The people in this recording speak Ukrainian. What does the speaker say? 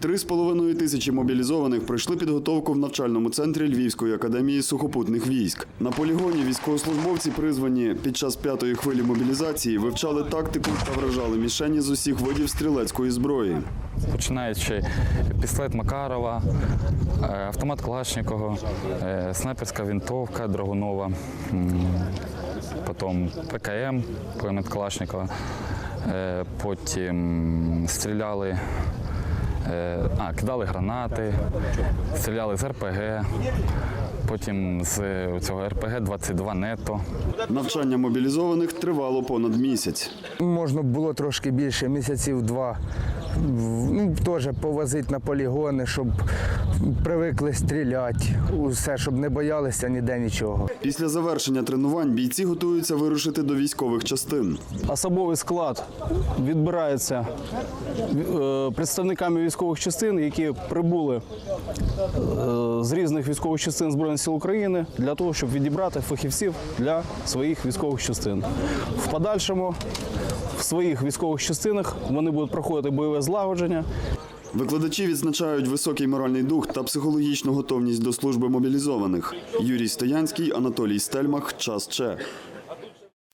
Три з половиною тисячі мобілізованих пройшли підготовку в навчальному центрі Львівської академії сухопутних військ. На полігоні військовослужбовці, призвані під час п'ятої хвилі мобілізації, вивчали тактику та вражали мішені з усіх видів стрілецької зброї. починаючи пістолет Макарова, е, автомат Калашникова, е, снайперська винтовка Драгунова, потім ПКМ, пулемет Калашникова, е, потім стріляли, а, кидали гранати, стріляли з РПГ, потім з цього РПГ-22 нето. Навчання мобілізованих тривало понад місяць. Можна було трошки більше, місяців два. Ну, теж повозити на полігони, щоб привикли стріляти, усе, щоб не боялися ніде нічого. Після завершення тренувань бійці готуються вирушити до військових частин. Особовий склад відбирається е, представниками військових частин, які прибули е, з різних військових частин Збройних сил України для того, щоб відібрати фахівців для своїх військових частин. В подальшому в своїх військових частинах вони будуть проходити бойове злагодження. Викладачі відзначають високий моральний дух та психологічну готовність до служби мобілізованих. Юрій Стоянський, Анатолій Стельмах. Час Че.